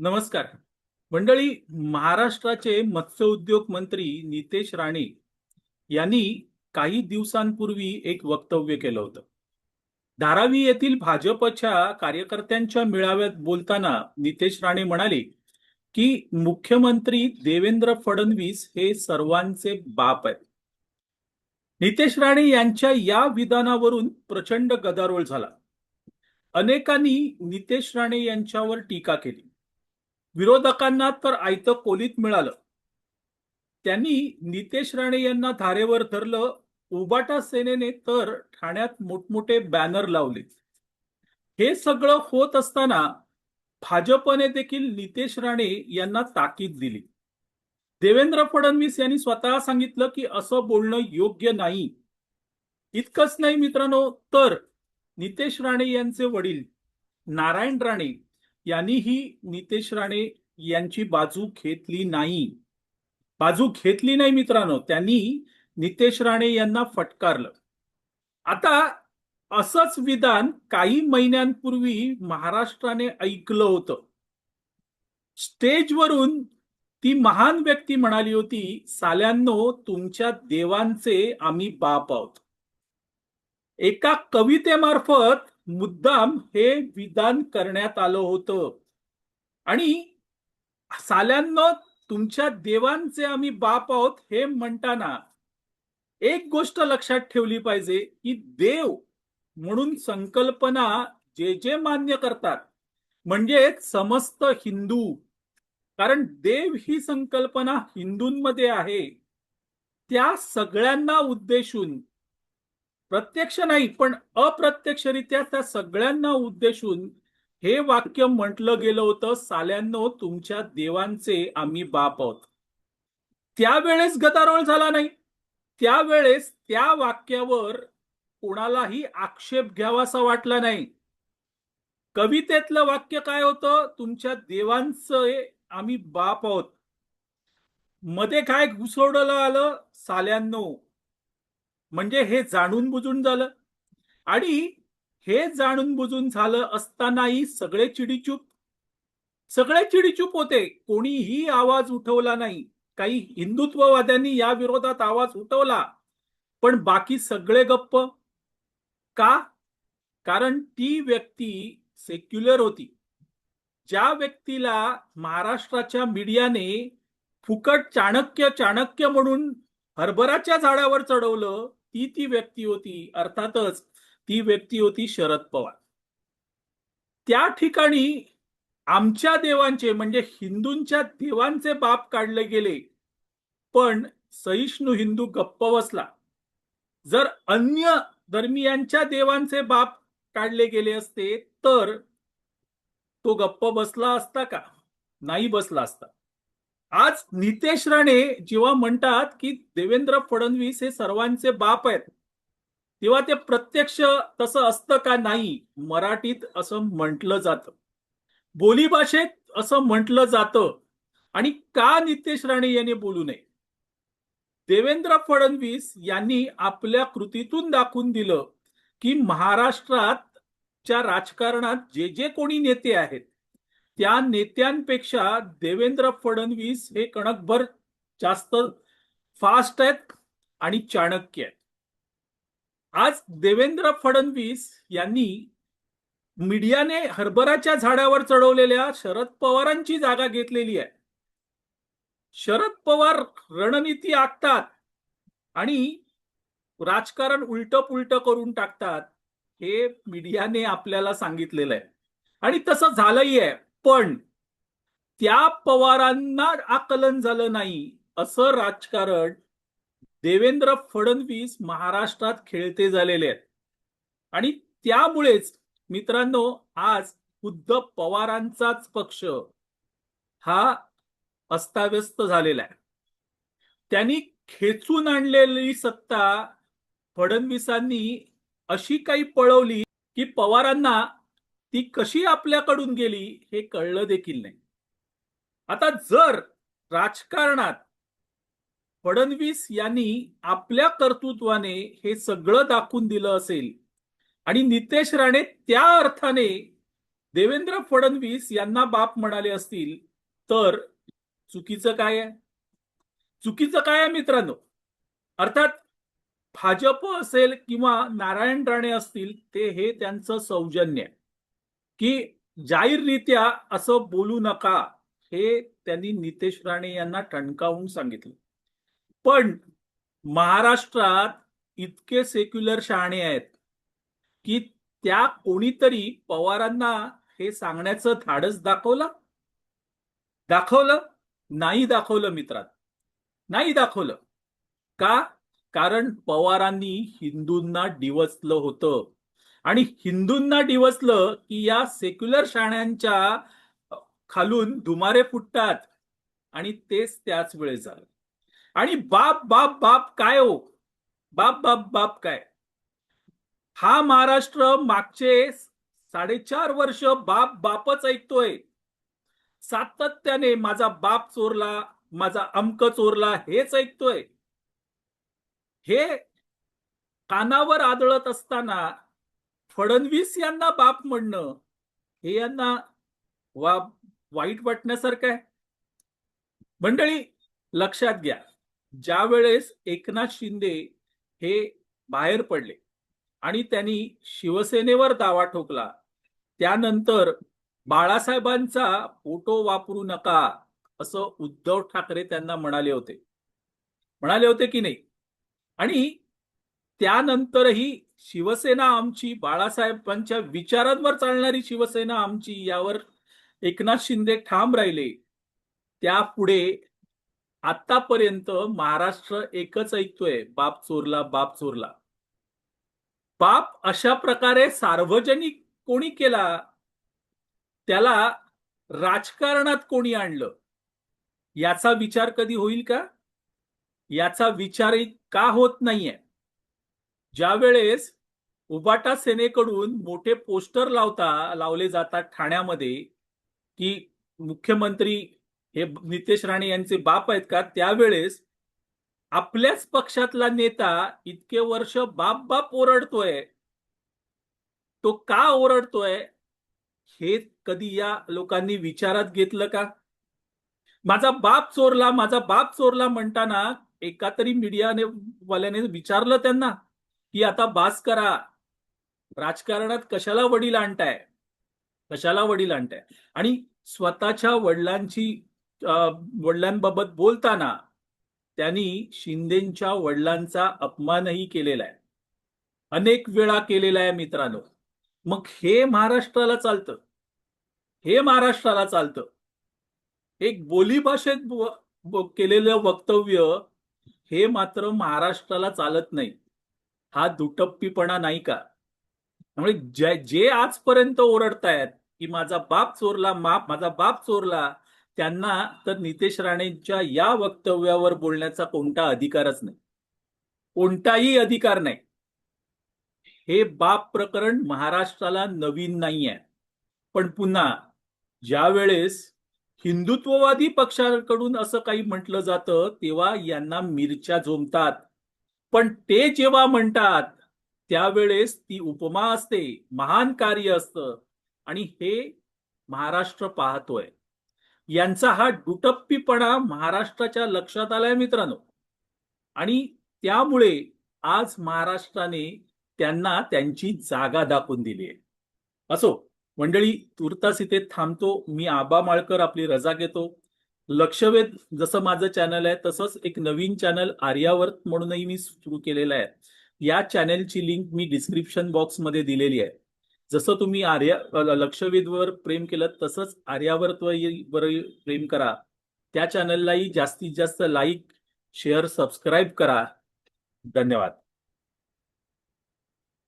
नमस्कार. मंडळी महाराष्ट्राचे मत्स्य उद्योग मंत्री नितेश राणे यांनी काही दिवसांपूर्वी एक वक्तव्य केलं होतं. धारावी येथील भाजपच्या कार्यकर्त्यांच्या मेळाव्यात बोलताना नितेश राणे म्हणाले की मुख्यमंत्री देवेंद्र फडणवीस हे सर्वांचे बाप आहेत. नितेश राणे यांच्या या विधानावरून प्रचंड गदारोळ झाला. अनेकांनी नितेश राणे यांच्यावर टीका केली. विरोधकांना तर आयतं कोलीत मिळालं. त्यांनी नितेश राणे यांना धारेवर धरलं. उबाटा सेनेने तर ठाण्यात मोठमोठे बॅनर लावले. हे सगळं होत असताना भाजपने देखील नितेश राणे यांना ताकीद दिली. देवेंद्र फडणवीस यांनी स्वतः सांगितलं की असं बोलणं योग्य नाही. इतकंच नाही मित्रांनो तर नितेश राणे यांचे वडील नारायण राणे यांनीही नितेश राणे यांची बाजू घेतली नाही. बाजू घेतली नाही मित्रांनो त्यांनी नितेश राणे यांना फटकारलं. आता असंच विधान काही महिन्यांपूर्वी महाराष्ट्राने ऐकलं होतं. स्टेजवरून ती महान व्यक्ती म्हणाली होती साल्यांनो तुमच्या देवांचे आम्ही बाप आहोत. एका कवितेमार्फत मुद्दाम हे विधान करण्यात आलं होतं. आणि साल्यांना तुमच्या देवांचे आम्ही बाप आहोत हे म्हणताना एक गोष्ट लक्षात ठेवली पाहिजे की देव म्हणून संकल्पना जे जे मान्य करतात म्हणजे समस्त हिंदू. कारण देव ही संकल्पना हिंदूंमध्ये आहे. त्या सगळ्यांना उद्देशून प्रत्यक्ष नाही पण अप्रत्यक्षरित्या त्या सगळ्यांना उद्देशून हे वाक्य म्हटलं गेलं होतं साल्यांनो तुमच्या देवांचे आम्ही बाप आहोत. त्यावेळेस गदारोळ झाला नाही. त्यावेळेस त्या वाक्यावर कोणालाही आक्षेप घ्यावासा वाटला नाही. कवितेतलं वाक्य काय होतं? तुमच्या देवांचं आम्ही बाप आहोत. मध्ये काय घुसवडलं आलं? साल्यांनो म्हणजे हे जाणून बुजून झालं. आणि हे जाणून बुजून झालं असतानाही सगळे चिडीचूप सगळे चिडीचूप होते. कोणीही आवाज उठवला नाही. काही हिंदुत्ववाद्यांनी या विरोधात आवाज उठवला. पण बाकी सगळे गप्प. का? कारण ती व्यक्ती सेक्युलर होती. ज्या व्यक्तीला महाराष्ट्राच्या मीडियाने फुकट चाणक्य चाणक्य म्हणून हरभराच्या झाडावर चढवलं ती ती व्यक्ती होती अर्थातच ती व्यक्ती होती शरद पवार. त्या ठिकाणी आमच्या देवांचे म्हणजे हिंदूंच्या देवांचे बाप काढले गेले. पण सहिष्णू हिंदू गप्प बसला. जर अन्य धर्मियांच्या देवांचे बाप काढले गेले असते तर तो गप्प बसला असता का? नाही बसला असता. आज नितेश राणे जेव्हा म्हणतात की देवेंद्र फडणवीस हे सर्वांचे बाप आहेत तेव्हा ते प्रत्यक्ष तसं असतं का नाही मराठीत असं म्हटलं जातं. बोलीभाषेत असं म्हटलं जातं. आणि का नितेश राणे यांनी बोलू नये? देवेंद्र फडणवीस यांनी आपल्या कृतीतून दाखवून दिलं की महाराष्ट्रातच्या राजकारणात जे जे कोणी नेते आहेत त्या नेत्यांपेक्षा देवेंद्र फडणवीस हे कणकभर जास्त फास्ट आहेत आणि चाणक्य आहेत. आज देवेंद्र फडणवीस यांनी मीडियाने हरभराच्या झाडावर चढवलेल्या शरद पवारांची जागा घेतलेली आहे. शरद पवार रणनीती आखतात आणि राजकारण उलट पुलट करून टाकतात हे मीडियाने आपल्याला सांगितलेलं आहे. आणि तसं झालंही आहे. पण त्या पवारांना आकलन झालं नाही असं राजकारण देवेंद्र फडणवीस महाराष्ट्रात खेळते झालेले आहेत. आणि त्यामुळेच मित्रांनो आज खुद्द पवारांचाच पक्ष हा अस्ताव्यस्त झालेला आहे. त्यांनी खेचून आणलेली सत्ता फडणवीसांनी अशी काही पळवली की पवारांना ती कशी आपल्याकडून गेली हे कळलं देखील नाही. आता जर राजकारणात फडणवीस यांनी आपल्या कर्तृत्वाने हे सगळं दाखवून दिलं असेल आणि नितेश राणे त्या अर्थाने देवेंद्र फडणवीस यांना बाप म्हणाले असतील तर चुकीचं काय आहे? चुकीचं काय आहे मित्रांनो? अर्थात भाजप असेल किंवा नारायण राणे असतील ते हे त्यांचं सौजन्य आहे. की जाहीररित्या असं बोलू नका हे त्यांनी नितेश राणे यांना ठणकावून सांगितलं. पण महाराष्ट्रात इतके सेक्युलर शहाणे आहेत की त्या कोणीतरी पवारांना हे सांगण्याचं धाडस दाखवलं? दाखवलं? नाही दाखवलं मित्रात. नाही दाखवलं. का? कारण पवारांनी हिंदूंना डिवचलं होतं. आणि हिंदूंना डिवचलं की या सेक्युलर शाण्यांच्या खालून धुमारे फुटतात आणि तेच त्याच वेळेस झालं. आणि बाप बाप बाप काय हो? बाप बाप बाप काय? हा महाराष्ट्र मागचे साडेचार वर्ष बाप बापच ऐकतोय. सातत्याने माझा बाप चोरला माझा अमक चोरला हेच ऐकतोय. हे कानावर आदळत असताना फडणवीस यांना बाप म्हणणं हे यांना वा वाईट वाटण्यासारखं आहे. मंडळी लक्षात घ्या ज्या वेळेस एकनाथ शिंदे हे बाहेर पडले आणि त्यांनी शिवसेनेवर दावा ठोकला त्यानंतर बाळासाहेबांचा फोटो वापरू नका असं उद्धव ठाकरे त्यांना म्हणाले होते. म्हणाले होते की नाही? आणि त्यानंतरही शिवसेना आमची बाळासाहेबांच्या विचारांवर चालणारी शिवसेना आमची यावर एकनाथ शिंदे ठाम राहिले. त्यापुढे आतापर्यंत महाराष्ट्र एकच ऐकतोय बाप चोरला बाप चोरला. बाप अशा प्रकारे सार्वजनिक कोणी केला त्याला राजकारणात कोणी आणलं? याचा विचार कधी होईल का? याचा विचारही का होत नाहीये? ज्या वेळेस उबाटा सेनेकडून मोठे पोस्टर लावता लावले जातात ठाण्यामध्ये की मुख्यमंत्री हे नितेश राणे यांचे बाप आहेत का त्यावेळेस आपल्याच पक्षातला नेता इतके वर्ष बाप बाप ओरडतोय. तो का ओरडतोय? हे कधी या लोकांनी विचारात घेतलं का? माझा बाप चोरला माझा बाप चोरला म्हणताना एका तरी मीडियाने वाल्याने विचारलं त्यांना की आता बास करा. राजकारणात कशाला वडील आणताय? कशाला वडील आणताय? आणि स्वतःच्या वडिलांची वडिलांबाबत बोलताना त्यांनी शिंदेच्या वडिलांचा अपमानही केलेला आहे. अनेक वेळा केलेला आहे मित्रांनो. मग हे महाराष्ट्राला चालतं. हे महाराष्ट्राला चालतं. एक बोलीभाषेत केलेलं वक्तव्य हे मात्र महाराष्ट्राला चालत नाही. हा दुटप्पीपणा नाही का? त्यामुळे जे जे आजपर्यंत ओरडतायत की माझा बाप चोरला माप माझा बाप चोरला त्यांना तर नितेश राणेंच्या या वक्तव्यावर बोलण्याचा कोणता अधिकारच नाही. कोणताही अधिकार नाही. हे बाप प्रकरण महाराष्ट्राला नवीन नाही आहे पण पुन्हा ज्या वेळेस हिंदुत्ववादी पक्षाकडून असं काही म्हटलं जातं तेव्हा यांना मिरच्या झोमतात. पण ते जेव्हा म्हणतात त्यावेळेस ती उपमा असते महान कार्य असतं. आणि हे महाराष्ट्र पाहतोय. यांचा हा दुटप्पीपणा महाराष्ट्राच्या लक्षात आलाय मित्रांनो. आणि त्यामुळे आज महाराष्ट्राने त्यांना त्यांची जागा दाखवून दिली आहे. असो मंडळी तुर्तास इथे थांबतो. मी आबा माळकर आपली रजा घेतो. लक्षवेध जसं माझं चॅनल आहे तसंच एक नवीन चॅनल आर्यावर्त म्हणूनही मी सुरू केलेलं आहे. या चॅनलची लिंक मी डिस्क्रिप्शन बॉक्समध्ये दिलेली आहे. जसं तुम्ही आर्या लक्षवेधवर प्रेम केलं तसंच आर्यावर्तवर प्रेम करा. त्या चॅनललाही जास्तीत जास्त लाईक शेअर सबस्क्राईब करा. धन्यवाद.